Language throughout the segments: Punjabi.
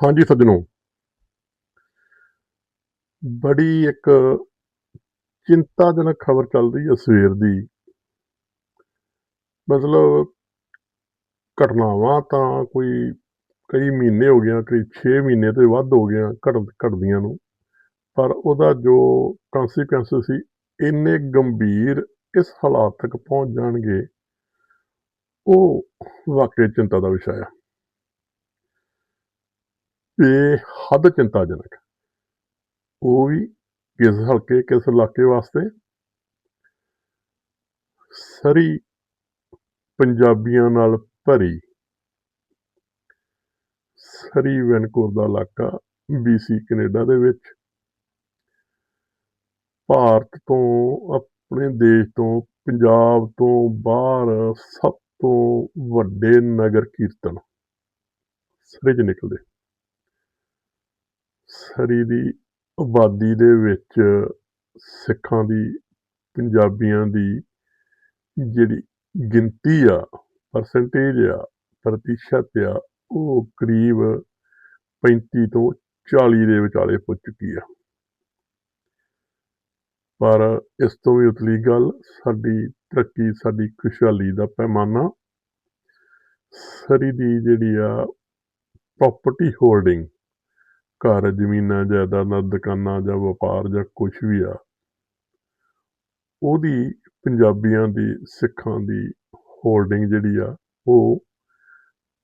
ਹਾਂਜੀ ਸੱਜਣੋ। ਬੜੀ ਇੱਕ ਚਿੰਤਾਜਨਕ ਖਬਰ ਚੱਲ ਰਹੀ ਹੈ ਸਵੇਰ ਦੀ। ਮਤਲਬ ਘਟਨਾਵਾਂ ਤਾਂ ਕੋਈ ਕਈ ਮਹੀਨੇ ਹੋ ਗਏ ਕਈ 6 ਮਹੀਨੇ ਤੋਂ ਵੱਧ ਹੋ ਗਏ ਘਟ, ਘਟਦੀਆਂ ਨੂੰ। ਪਰ ਉਹਦਾ ਜੋ ਕਨਸੀਕੁਐਂਸ ਸੀ, ਇੰਨੇ ਗੰਭੀਰ ਇਸ ਹਾਲਾਤ ਤੱਕ ਪਹੁੰਚ ਜਾਣਗੇ, ਉਹ ਵਾਕਈ ਚਿੰਤਾ ਦਾ ਵਿਸ਼ਾ ਹੈ ਇਹ ਹੱਦ ਚਿੰਤਾਜਨਕ ਉਹ ਵੀ ਕਿਸ ਹਲਕੇ, ਕਿਸ ਇਲਾਕੇ ਵਾਸਤੇ? ਸਰੀ ਪੰਜਾਬੀਆਂ ਨਾਲ ਭਰੀ। ਸਰੀ ਵੈਨਕੂਵਰ ਦਾ ਇਲਾਕਾ ਬੀਸੀ ਕੈਨੇਡਾ ਦੇ ਵਿੱਚ। ਭਾਰਤ ਤੋਂ ਆਪਣੇ ਦੇਸ਼ ਤੋਂ, ਪੰਜਾਬ ਤੋਂ ਬਾਹਰ ਸਭ ਤੋਂ ਵੱਡੇ ਨਗਰ ਕੀਰਤਨ। ਸਰੀ 'ਚ ਨਿਕਲਦੇ। ਸਰੀ ਦੀ ਆਬਾਦੀ ਦੇ ਵਿੱਚ ਸਿੱਖਾਂ ਦੀ, ਪੰਜਾਬੀਆਂ ਦੀ ਜਿਹੜੀ ਗਿਣਤੀ ਆ ਪਰਸੈਂਟੇਜ ਆ, ਪ੍ਰਤੀਸ਼ਤ ਆ, ਉਹ ਕਰੀਬ 35 ਤੋਂ 40 ਦੇ ਵਿਚਾਲੇ ਪੁੱਜ ਚੁੱਕੀ ਆ। ਪਰ ਇਸ ਤੋਂ ਵੀ ਉਤਲੀ ਗੱਲ, ਸਾਡੀ ਤਰੱਕੀ, ਸਾਡੀ ਖੁਸ਼ਹਾਲੀ ਦਾ ਪੈਮਾਨਾ ਸਰੀ ਦੀ ਜਿਹੜੀ ਆ ਪ੍ਰਾਪਰਟੀ ਹੋਲਡਿੰਗ ਘਰ ਜ਼ਮੀਨਾਂ, ਜਾਇਦਾਦਾਂ ਦੁਕਾਨਾਂ ਜਾਂ ਵਪਾਰ ਜਾਂ ਕੁਝ ਵੀ ਆ, ਉਹਦੀ ਪੰਜਾਬੀਆਂ ਦੀ, ਸਿੱਖਾਂ ਦੀ ਹੋਲਡਿੰਗ ਜਿਹੜੀ ਆ, ਉਹ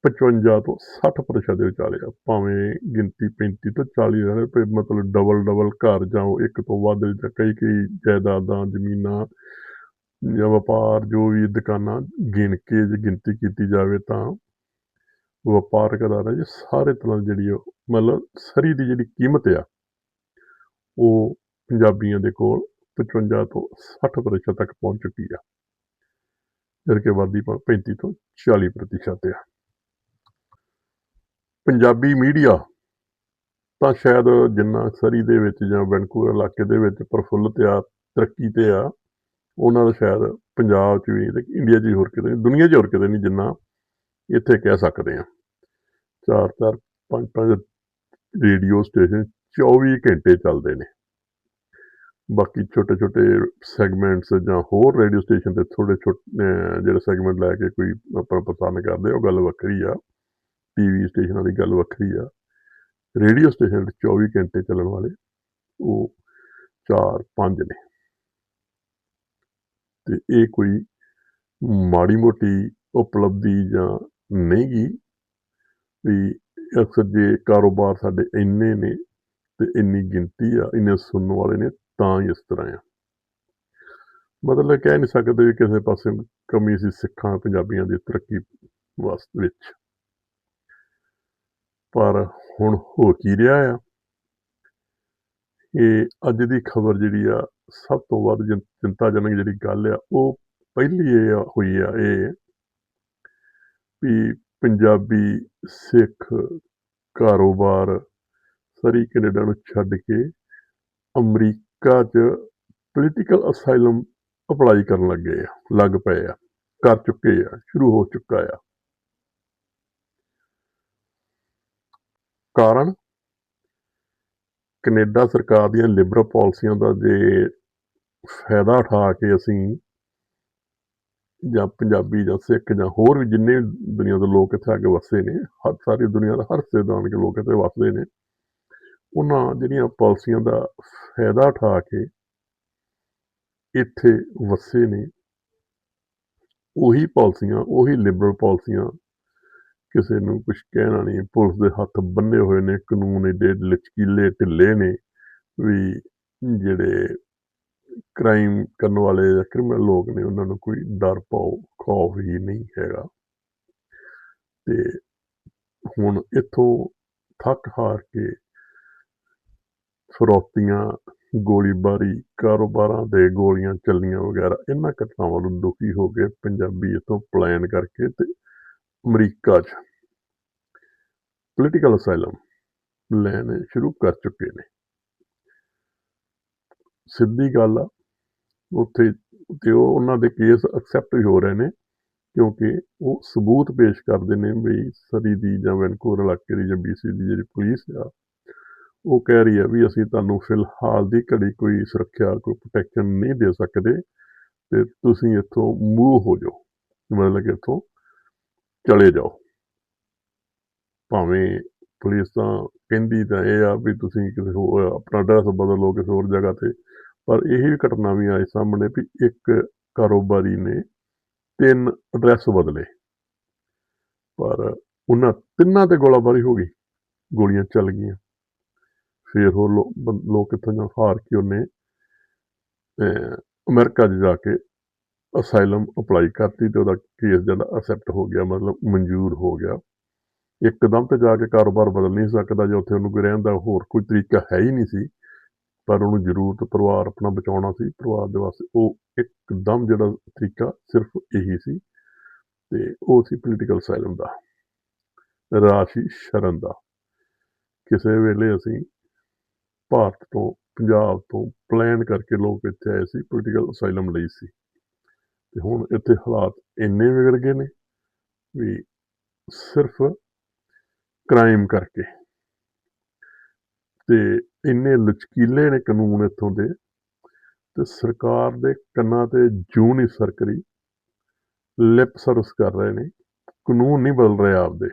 55 ਤੋਂ 60% ਦੇ ਵਿਚਾਲੇ ਆ ਭਾਵੇਂ ਗਿਣਤੀ 35 ਤੋਂ 40 ਹਜ਼ਾਰ ਤੇ ਮਤਲਬ ਡਬਲ ਡਬਲ ਘਰ ਜਾਂ ਇੱਕ ਤੋਂ ਵੱਧ ਜਾਂ ਕਈ ਕਈ ਜਾਇਦਾਦਾਂ, ਜ਼ਮੀਨਾਂ ਜਾਂ ਵਪਾਰ ਜੋ ਵੀ ਦੁਕਾਨਾਂ ਗਿਣ ਕੇ ਜੇ ਗਿਣਤੀ ਕੀਤੀ ਜਾਵੇ ਤਾਂ ਵਪਾਰਕ ਅਦਾਰਾ ਜੀ ਸਾਰੇ ਤਰ੍ਹਾਂ ਦੀ ਜਿਹੜੀ ਉਹ ਮਤਲਬ ਸਰੀ ਦੀ ਜਿਹੜੀ ਕੀਮਤ ਆ ਉਹ ਪੰਜਾਬੀਆਂ ਦੇ ਕੋਲ 55 ਤੋਂ 60% ਤੱਕ ਪਹੁੰਚ ਚੁੱਕੀ ਆ। ਜਦ ਕਿ ਆਬਾਦੀ 35 ਤੋਂ 40% ਆ। ਪੰਜਾਬੀ ਮੀਡੀਆ ਤਾਂ ਸ਼ਾਇਦ ਜਿੰਨਾ ਸਰੀ ਦੇ ਵਿੱਚ ਜਾਂ ਵੈਨਕੂਵਰ ਇਲਾਕੇ ਦੇ ਵਿੱਚ ਪ੍ਰਫੁੱਲਤ ਆ ਤਰੱਕੀ ਤੇ ਆ ਉਹਨਾਂ ਦਾ ਸ਼ਾਇਦ ਪੰਜਾਬ 'ਚ ਵੀ ਤੇ ਇੰਡੀਆ 'ਚ ਵੀ ਹੋਰ ਕਿਤੇ ਨਹੀਂ, ਦੁਨੀਆ 'ਚ ਹੋਰ ਕਿਤੇ ਨਹੀਂ ਜਿੰਨਾ ਇੱਥੇ ਕਹਿ ਸਕਦੇ ਆ। ਚਾਰ ਚਾਰ ਪੰਜ ਪੰਜ ਰੇਡੀਓ ਸਟੇਸ਼ਨ 24 ਘੰਟੇ ਚੱਲਦੇ ਨੇ। ਬਾਕੀ ਛੋਟੇ ਛੋਟੇ ਸੈਗਮੈਂਟਸ ਜਾਂ ਹੋਰ ਰੇਡੀਓ ਸਟੇਸ਼ਨ ਤੇ ਥੋੜੇ ਛੋਟੇ ਜਿਹੜੇ ਸੈਗਮੈਂਟ ਲੈ ਕੇ ਕੋਈ ਆਪਾਂ ਪਸੰਦ ਕਰਦੇ ਉਹ ਗੱਲ ਵੱਖਰੀ ਆ। ਟੀਵੀ ਸਟੇਸ਼ਨਾਂ ਦੀ ਗੱਲ ਵੱਖਰੀ ਆ। ਰੇਡੀਓ ਸਟੇਸ਼ਨ ਤੇ 24 ਘੰਟੇ ਚੱਲਣ ਵਾਲੇ ਉਹ ਚਾਰ ਪੰਜ ਨੇ। ਤੇ ਇਹ ਕੋਈ ਮਾੜੀ ਮੋਟੀ ਉਪਲਬਧੀ ਜਾਂ ਨਹੀਂ ਗੀ ਵੀ ਅਕਸਰ ਜੇ ਕਾਰੋਬਾਰ ਸਾਡੇ ਇੰਨੇ ਨੇ ਤੇ ਇੰਨੀ ਗਿਣਤੀ ਆ, ਇੰਨੇ ਸੁਣਨ ਵਾਲੇ ਨੇ, ਤਾਂ ਹੀ ਇਸ ਤਰ੍ਹਾਂ ਆ। ਮਤਲਬ ਕਹਿ ਨਹੀਂ ਸਕਦੇ ਵੀ ਕਿਸੇ ਪਾਸੇ ਕਮੀ ਸੀ ਸਿੱਖਾਂ, ਪੰਜਾਬੀਆਂ ਦੀ ਤਰੱਕੀ ਵਾਸਤੇ ਵਿੱਚ। ਪਰ ਹੁਣ ਹੋ ਕੀ ਰਿਹਾ ਆ? ਇਹ ਅੱਜ ਦੀ ਖਬਰ ਜਿਹੜੀ ਆ, ਸਭ ਤੋਂ ਵੱਧ ਚਿੰਤਾਜਨਕ ਜਿਹੜੀ ਗੱਲ ਆ, ਉਹ ਪਹਿਲੀ ਇਹ ਹੋਈ ਆ ਇਹ ਵੀ ਪੰਜਾਬੀ ਸਿੱਖ ਕਾਰੋਬਾਰ ਸਰੀ ਕੈਨੇਡਾ ਨੂੰ ਛੱਡ ਕੇ ਅਮਰੀਕਾ 'ਚ ਪੋਲੀਟੀਕਲ ਅਸਾਈਲਮ ਅਪਲਾਈ ਕਰਨ ਲੱਗੇ ਆ, ਲੱਗ ਪਏ ਆ, ਕਰ ਚੁੱਕੇ ਆ, ਸ਼ੁਰੂ ਹੋ ਚੁੱਕਾ ਆ। ਕਾਰਨ? ਕੈਨੇਡਾ ਸਰਕਾਰ ਦੀਆਂ ਲਿਬਰਲ ਪਾਲਿਸੀਆਂ ਦਾ ਜੇ ਫਾਇਦਾ ਉਠਾ ਕੇ ਅਸੀਂ ਜਾਂ ਪੰਜਾਬੀ ਜਾਂ ਸਿੱਖ ਜਾਂ ਹੋਰ ਵੀ ਜਿੰਨੇ ਦੁਨੀਆ ਦੇ ਲੋਕ ਇੱਥੇ ਆ ਕੇ ਵਸੇ ਨੇ, ਹਰ ਸਾਰੀ ਦੁਨੀਆ ਦੇ ਹਰ ਹਿੱਸੇ ਤੋਂ ਆਣ ਕੇ ਲੋਕ ਇੱਥੇ ਵਸਦੇ ਨੇ। ਉਹਨਾਂ ਜਿਹੜੀਆਂ ਪਾਲਿਸੀਆਂ ਦਾ ਫਾਇਦਾ ਉਠਾ ਕੇ ਇੱਥੇ ਵਸੇ ਨੇ, ਉਹੀ ਪਾਲਿਸੀਆਂ, ਉਹੀ ਲਿਬਰਲ ਪਾਲਿਸੀਆਂ ਕਿਸੇ ਨੂੰ ਕੁਝ ਕਹਿਣਾ ਨਹੀਂ, ਪੁਲਿਸ ਦੇ ਹੱਥ ਬੰਨੇ ਹੋਏ ਨੇ, ਕਾਨੂੰਨ ਏਡੇ ਲਚਕੀਲੇ ਢਿੱਲੇ ਨੇ ਵੀ ਜਿਹੜੇ ਕ੍ਰਾਈਮ ਕਰਨ ਵਾਲੇ ਜਾਂ ਕ੍ਰਿਮੀਨਲ ਲੋਕ ਨੇ ਉਹਨਾਂ ਨੂੰ ਕੋਈ ਡਰ ਪਾਓ ਖੌਫ ਹੀ ਨਹੀਂ ਹੈਗਾ। ਤੇ ਹੁਣ ਇੱਥੋਂ ਥੱਕ ਹਾਰ ਕੇ ਫਰੋਤੀਆਂ, ਗੋਲੀਬਾਰੀ, ਕਾਰੋਬਾਰਾਂ ਦੇ ਗੋਲੀਆਂ ਚੱਲੀਆਂ ਵਗੈਰਾ, ਇਹਨਾਂ ਘਟਨਾਵਾਂ ਨੂੰ ਦੁਖੀ ਹੋ ਕੇ ਪੰਜਾਬੀ ਇੱਥੋਂ ਪਲਾਨ ਕਰਕੇ ਤੇ ਅਮਰੀਕਾ 'ਚ ਪੋਲੀਟੀਕਲ ਅਸਾਈਲਮ ਲੈਣੇ ਸ਼ੁਰੂ ਕਰ ਚੁੱਕੇ ਨੇ। ਸਿੱਧੀ ਗੱਲ ਆ। ਉੱਥੇ ਤੇ ਉਹ ਉਹਨਾਂ ਦੇ ਕੇਸ ਐਕਸੈਪਟ ਵੀ ਹੋ ਰਹੇ ਨੇ, ਕਿਉਂਕਿ ਉਹ ਸਬੂਤ ਪੇਸ਼ ਕਰਦੇ ਨੇ ਵੀ ਸਰੀ ਦੀ ਜਾਂ ਵੈਨਕੂਵਰ ਇਲਾਕੇ ਦੀ ਜਾਂ ਬੀਸੀ ਦੀ ਜਿਹੜੀ ਪੁਲਿਸ ਆ, ਉਹ ਕਹਿ ਰਹੀ ਆ ਵੀ ਅਸੀਂ ਤੁਹਾਨੂੰ ਫਿਲਹਾਲ ਦੀ ਘੜੀ ਕੋਈ ਸੁਰੱਖਿਆ, ਕੋਈ ਪ੍ਰੋਟੈਕਸ਼ਨ ਨਹੀਂ ਦੇ ਸਕਦੇ ਤੇ ਤੁਸੀਂ ਇੱਥੋਂ ਮੂਵ ਹੋ ਜਾਓ। ਮਤਲਬ ਕਿ ਇੱਥੋਂ ਚਲੇ ਜਾਓ। ਭਾਵੇਂ ਪੁਲਿਸ ਤਾਂ ਕਹਿੰਦੀ ਤਾਂ ਇਹ ਆ ਵੀ ਤੁਸੀਂ ਕਿਸੇ ਹੋਰ, ਆਪਣਾ ਐਡਰੈਸ ਬਦਲ ਲਓ ਕਿਸੇ ਹੋਰ ਜਗ੍ਹਾ ਤੇ ਪਰ ਇਹ ਵੀ ਘਟਨਾ ਵੀ ਆਈ ਸਾਹਮਣੇ ਵੀ ਇੱਕ ਕਾਰੋਬਾਰੀ ਨੇ ਤਿੰਨ ਐਡਰੈਸ ਬਦਲੇ। ਪਰ ਉਹਨਾਂ ਤਿੰਨਾਂ ਤੇ ਗੋਲਾਬਾਰੀ ਹੋ ਗਈ ਗੋਲੀਆਂ ਚੱਲ ਗਈਆਂ। ਫਿਰ ਉਹ ਲੋ- ਬੰ- ਲੋਕ ਇੱਥੋਂ ਜਾਂ ਹਾਰ ਕੇ ਉਹਨੇ ਅਹ, ਅਮਰੀਕਾ 'ਚ ਜਾ ਕੇ ਅਸਾਈਲਮ ਅਪਲਾਈ ਕਰਤੀ ਤੇ ਉਹਦਾ ਕੇਸ ਜਿਹੜਾ ਅਸੈਪਟ ਹੋ ਗਿਆ ਮਤਲਬ ਮਨਜ਼ੂਰ ਹੋ ਗਿਆ। ਇੱਕਦਮ ਤੇ ਜਾ ਕੇ ਕਾਰੋਬਾਰ ਬਦਲ ਨਹੀਂ ਸਕਦਾ ਜੇ ਉੱਥੇ ਉਹਨੂੰ ਕੋਈ ਰਹਿਣ ਦਾ ਹੋਰ ਕੋਈ ਤਰੀਕਾ ਹੈ ਹੀ ਨਹੀਂ ਸੀ। ਪਰ ਉਹਨੂੰ ਜ਼ਰੂਰਤ ਪਰਿਵਾਰ ਆਪਣਾ ਬਚਾਉਣਾ ਸੀ, ਪਰਿਵਾਰ ਦੇ ਵਾਸਤੇ ਉਹ ਇੱਕਦਮ ਜਿਹੜਾ ਤਰੀਕਾ ਸਿਰਫ ਇਹੀ ਸੀ ਤੇ ਉਹ ਸੀ ਪੋਲੀਟੀਕਲ ਅਸਾਈਲਮ ਦਾ, ਰਾਸ਼ੀ ਸ਼ਰਨ ਦਾ। ਕਿਸੇ ਵੇਲੇ ਅਸੀਂ ਭਾਰਤ ਤੋਂ, ਪੰਜਾਬ ਤੋਂ ਪਲਾਨ ਕਰਕੇ ਲੋਕ ਇੱਥੇ ਆਏ ਸੀ ਪੋਲੀਟੀਕਲ ਅਸਾਈਲਮ ਲਈ ਸੀ। ਤੇ ਹੁਣ ਇੱਥੇ ਹਾਲਾਤ ਇੰਨੇ ਵਿਗੜ ਗਏ ਨੇ ਵੀ ਸਿਰਫ ਕ੍ਰਾਈਮ ਕਰਕੇ। ਤੇ ਇੰਨੇ ਲਚਕੀਲੇ ਨੇ ਕਾਨੂੰਨ ਇੱਥੋਂ ਦੇ ਤੇ ਸਰਕਾਰ ਦੇ ਕੰਨਾਂ ਤੇ ਜੂ ਨਹੀਂ ਸਰਕਰੀ ਲਿਪ ਸਰਵਿਸ ਕਰ ਰਹੇ ਨੇ, ਕਾਨੂੰਨ ਨਹੀਂ ਬਦਲ ਰਹੇ ਆਪਦੇ।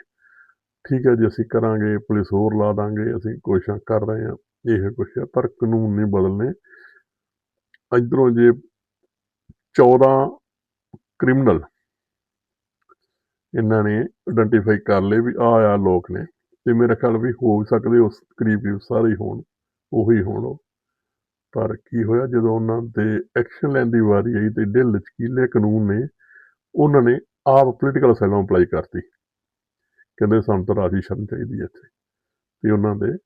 ਠੀਕ ਹੈ ਜੀ, ਅਸੀਂ ਕਰਾਂਗੇ, ਪੁਲਿਸ ਹੋਰ ਲਾ ਦਾਂਗੇ, ਅਸੀਂ ਕੋਸ਼ਿਸ਼ਾਂ ਕਰ ਰਹੇ ਹਾਂ, ਇਹ ਕੁਛ ਹੈ, ਪਰ ਕਾਨੂੰਨ ਨਹੀਂ ਬਦਲਨੇ। ਇਧਰੋਂ ਜੇ 14 ਕ੍ਰਿਮੀਨਲ ਇਹਨਾਂ ਨੇ ਆਇਡੈਂਟੀਫਾਈ ਕਰ ਲਏ ਵੀ ਆ ਆ ਲੋਕ ਨੇ, ਤੇ ਮੇਰਾ ਖਿਆਲ ਵੀ ਹੋ ਸਕਦੇ, ਉਸ ਕਰੀਬ ਕਰੀਬ ਸਾਰੇ ਹੀ ਹੋਣ। ਉਹੀ ਹੋਣ। ਉਹ। ਪਰ ਕੀ ਹੋਇਆ, ਜਦੋਂ ਉਹਨਾਂ ਦੇ ਐਕਸ਼ਨ ਲੈਣ ਦੀ ਵਾਰੀ ਆਈ ਤੇ ਏਡੇ ਲਚਕੀਲੇ ਕਾਨੂੰਨ ਨੇ, ਉਹਨਾਂ ਨੇ ਆਪ ਪੋਲੀਟੀਕਲ ਅਸਾਈਲਮ ਅਪਲਾਈ ਕਰਤੀ। ਕਹਿੰਦੇ ਸਾਨੂੰ ਤਾਂ ਰਾਜੀ ਸ਼ਰਨ ਚਾਹੀਦੀ ਹੈ ਇੱਥੇ। ਤੇ ਉਹਨਾਂ ਦੇ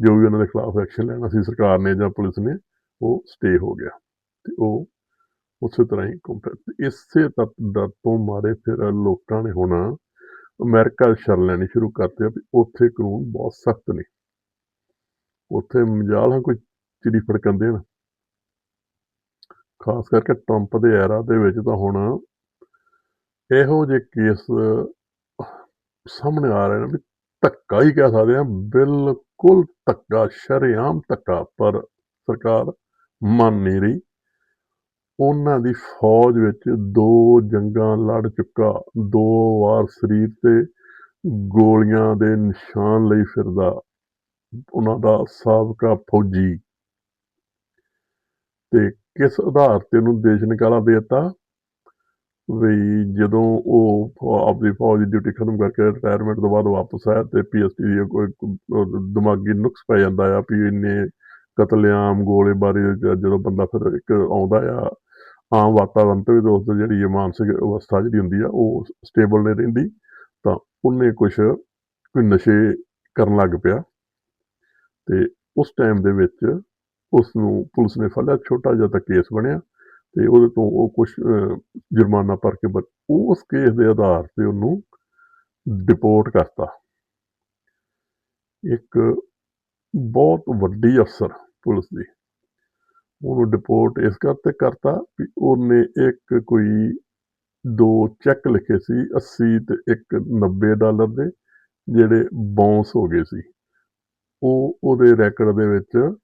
ਜੋ ਵੀ ਉਹਨਾਂ ਦੇ ਖਿਲਾਫ ਐਕਸ਼ਨ ਲੈਣਾ ਸੀ ਸਰਕਾਰ ਨੇ ਜਾਂ ਪੁਲਿਸ ਨੇ, ਉਹ ਸਟੇ ਹੋ ਗਿਆ। ਤੇ ਉਹ ਉਸੇ ਤਰ੍ਹਾਂ ਹੀ ਕੰਪੇਅਰ ਤੇ ਇਸੇ ਤੱਤ ਡਰ ਤੋਂ ਮਾਰੇ ਫਿਰ ਲੋਕਾਂ ਨੇ ਹੁਣ ਅਮਰੀਕਾ 'ਚ ਸ਼ਰਨ ਲੈਣੀ ਸ਼ੁਰੂ ਕਰਤੀ ਆ ਵੀ ਉੱਥੇ ਕਾਨੂੰਨ ਬਹੁਤ ਸਖਤ ਨੇ। ਉੱਥੇ ਮਜਾਲ ਹੈ ਕੋਈ ਚਿੜੀ ਫੜਕਣ ਦੇਣ ਖਾਸ ਕਰਕੇ ਟਰੰਪ ਦੇ ਐਰਾ ਦੇ ਵਿੱਚ ਤਾਂ ਹੁਣ ਇਹੋ ਜਿਹੇ ਕੇਸ ਸਾਹਮਣੇ ਆ ਰਹੇ ਨੇ ਵੀ ਧੱਕਾ ਹੀ ਕਹਿ ਸਕਦੇ ਆ ਬਿਲਕੁਲ ਧੱਕਾ, ਸ਼ਰੇਆਮ ਧੱਕਾ, ਪਰ ਸਰਕਾਰ ਮੰਨ ਨਹੀਂ ਰਹੀ। ਉਹਨਾਂ ਦੀ ਫੌਜ ਵਿੱਚ ਦੋ ਜੰਗਾਂ ਲੜ ਚੁੱਕਾ, ਦੋ ਵਾਰ ਸਰੀਰ ਤੇ ਗੋਲੀਆਂ ਦੇ ਨਿਸ਼ਾਨ ਲਈ ਫਿਰਦਾ। ਉਹਨਾਂ ਦਾ ਸਾਬਕਾ ਫੌਜੀ। ਤੇ ਕਿਸ ਆਧਾਰ ਤੇ ਉਹਨੂੰ ਦੇਸ਼ ਨਿਕਾਲਾ ਦਿੱਤਾ? ਵੀ ਜਦੋਂ ਉਹ ਫੌ- ਆਪਣੀ ਫੌਜ ਦੀ ਡਿਊਟੀ ਖਤਮ ਕਰਕੇ ਰਿਟਾਇਰਮੈਂਟ ਤੋਂ ਬਾਅਦ ਵਾਪਸ ਆਇਆ ਤੇ ਪੀਐਸਟੀ ਦੀ ਕੋਈ ਦਿਮਾਗੀ ਨੁਕਸ ਪੈ ਜਾਂਦਾ ਆ ਵੀ ਇੰਨੇ ਕਤਲੇਆਮ, ਗੋਲੀਬਾਰੀ ਚ ਜਦੋਂ ਬੰਦਾ ਫਿਰ ਇੱਕ ਆਉਂਦਾ ਆ, ਆਮ ਵਾਤਾਵਰਣ ਤੇ ਵੀ ਦੋਸਤ ਜਿਹੜੀ ਮਾਨਸਿਕ ਅਵਸਥਾ ਜਿਹੜੀ ਹੁੰਦੀ ਆ, ਉਹ ਸਟੇਬਲ ਨਹੀਂ ਰਹਿੰਦੀ। ਤਾਂ ਉਹਨੇ ਕੁਝ ਕੋਈ ਨਸ਼ੇ ਕਰਨ ਲੱਗ ਪਿਆ। ਤੇ ਉਸ ਟਾਈਮ ਦੇ ਵਿੱਚ ਉਸ ਨੂੰ ਪੁਲਿਸ ਨੇ ਫੜ ਲਿਆ ਛੋਟਾ ਜਿਹਾ ਤਾਂ ਕੇਸ ਬਣਿਆ ਤੇ ਉਹਦੇ ਤੋਂ ਉਹ ਕੁਝ ਜੁਰਮਾਨਾ ਭਰ ਕੇ ਬਚ ਉਸ ਕੇਸ ਦੇ ਆਧਾਰ ਤੇ ਉਹਨੂੰ ਡਿਪੋਰਟ ਕਰਤਾ। ਇੱਕ ਬਹੁਤ ਵੱਡੀ ਅਫਸਰ ਪੁਲਿਸ ਦੀ। ਉਹਨੂੰ ਡਿਪੋਰਟ ਇਸ ਕਰਕੇ ਕਰਤਾ ਵੀ ਉਹਨੇ ਇੱਕ ਕੋਈ ਦੋ ਚੈੱਕ ਲਿਖੇ ਸੀ 80 ਤੇ ਇੱਕ 90 ਡਾਲਰ ਦੇ, ਜਿਹੜੇ ਬਾਉਂਸ ਹੋ ਗਏ ਸੀ। ਉਹ ਉਹਦੇ ਰੈਕੋਰਡ ਦੇ ਵਿੱਚ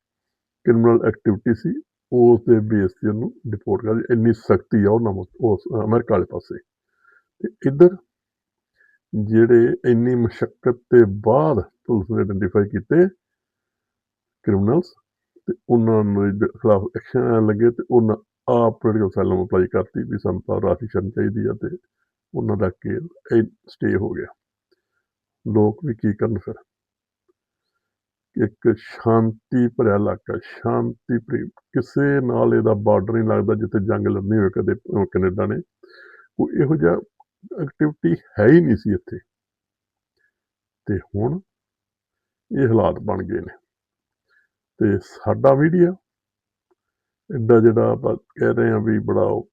ਕ੍ਰਿਮੀਨਲ ਐਕਟੀਵਿਟੀ ਸੀ ਉਸ ਦੇ ਬੇਸ ਤੇ ਉਹਨੂੰ ਡਿਪੋਰਟ ਕਰ ਇੰਨੀ ਸਖਤੀ ਆ ਉਹਨਾਂ ਮੁ- ਉਸ, ਅਮਰੀਕਾ ਵਾਲੇ ਪਾਸੇ। ਤੇ ਇੱਧਰ ਜਿਹੜੇ ਇੰਨੀ ਮੁਸ਼ਕਲ ਤੇ ਬਾਅਦ ਪੁਲਿਸ ਨੇ ਆਇਡੈਂਟੀਫਾਈ ਕੀਤੇ ਕ੍ਰਿਮੀਨਲਸ ਤੇ ਉਹਨਾਂ ਨੂੰ ਇਹਦੇ ਖਿਲਾਫ ਐਕਸ਼ਨ ਲੈਣ ਲੱਗੇ ਤੇ ਉਹਨਾਂ ਆਪ ਪੋਲੀਟੀਕਲ ਅਸਾਈਲਮ ਅਪਲਾਈ ਕਰਤੀ ਵੀ ਸਾਨੂੰ ਤਾਂ ਰਾਸ਼ੀ ਸ਼ਰਨ ਚਾਹੀਦੀ ਆ ਤੇ ਉਹਨਾਂ ਦਾ ਕੇਸ ਸਟੇ ਹੋ ਗਿਆ। ਲੋਕ ਵੀ ਕੀ ਕਰਨ ਫਿਰ? ਇੱਕ ਸ਼ਾਂਤੀ ਭਰਿਆ ਇਲਾਕਾ, ਸ਼ਾਂਤੀ ਭਰੀ, ਕਿਸੇ ਨਾਲ ਇਹਦਾ ਬਾਰਡਰ ਨਹੀਂ ਲੱਗਦਾ ਜਿੱਥੇ ਜੰਗ ਲੜਨੀ ਹੋਵੇ ਕਦੇ ਕੈਨੇਡਾ ਨੇ। ਕੋਈ ਇਹੋ ਜਿਹਾ ਐਕਟੀਵਿਟੀ ਹੈ ਹੀ ਨਹੀਂ ਸੀ ਇੱਥੇ। ਤੇ ਹੁਣ ਇਹ ਹਾਲਾਤ ਬਣ ਗਏ ਨੇ। ਤੇ ਸਾਡਾ ਮੀਡੀਆ ਐਡਾ ਜਿਹੜਾ ਆਪਾਂ ਕਹਿ ਰਹੇ ਹਾਂ ਵੀ ਬੜਾ ਉਹ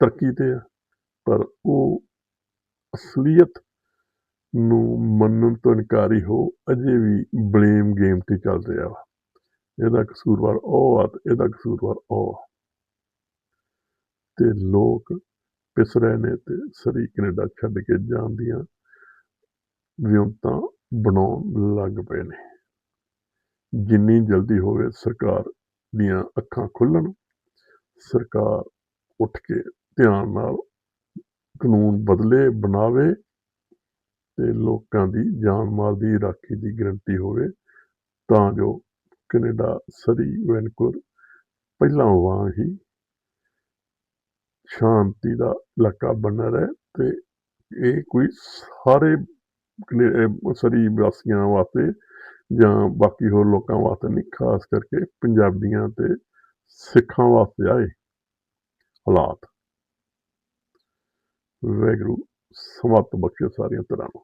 ਤਰੱਕੀ ਤੇ ਆ, ਪਰ ਉਹ ਅਸਲੀਅਤ ਨੂੰ ਮੰਨਣ ਤੋਂ ਇਨਕਾਰੀ ਹੋ, ਅਜੇ ਵੀ ਬਲੇਮ ਗੇਮ ਤੇ ਚੱਲ ਰਿਹਾ ਵਾ ਇਹਦਾ ਕਸੂਰਵਾਰ ਉਹ ਆ ਤੇ ਇਹਦਾ ਕਸੂਰਵਾਰ ਉਹ ਆ। ਤੇ ਲੋਕ ਪਿਸ ਰਹੇ ਨੇ ਤੇ ਸਰੀ ਕੈਨੇਡਾ ਛੱਡ ਕੇ ਜਾਣ ਦੀਆਂ ਵਿਉਂਤਾਂ ਬਣਾਉਣ ਲੱਗ ਪਏ ਨੇ ਜਿੰਨੀ ਜਲਦੀ ਹੋਵੇ ਸਰਕਾਰ ਦੀਆਂ ਅੱਖਾਂ ਖੁੱਲਣ, ਸਰਕਾਰ ਉੱਠ ਕੇ ਧਿਆਨ ਨਾਲ ਕਾਨੂੰਨ ਬਦਲੇ ਬਣਾਵੇ ਤੇ ਲੋਕਾਂ ਦੀ ਜਾਨ ਮਾਲ ਦੀ ਰਾਖੀ ਦੀ ਗਰੰਟੀ ਹੋਵੇ, ਤਾਂ ਜੋ ਕੈਨੇਡਾ ਸਰੀ ਵੈਨਕੂਵਰ ਪਹਿਲਾਂ ਵਾਂਗ ਹੀ ਸ਼ਾਂਤੀ ਦਾ ਇਲਾਕਾ ਬਣਿਆ ਰਹੇ ਤੇ ਇਹ ਕੋਈ ਸਾਰੇ ਕਨੇ- ਸਰੀ ਵਾਸੀਆਂ ਵਾਸਤੇ ਜਾਂ ਬਾਕੀ ਹੋਰ ਲੋਕਾਂ ਵਾਸਤੇ ਨਹੀਂ, ਖਾਸ ਕਰਕੇ ਪੰਜਾਬੀਆਂ ਤੇ ਸਿੱਖਾਂ ਵਾਸਤੇ ਆਏ ਹਾਲਾਤ। ਵੈਗਰੂ ਸਮਤ ਬਖਸ਼ੇ ਸਾਰੀਆਂ ਤਰ੍ਹਾਂ ਨੂੰ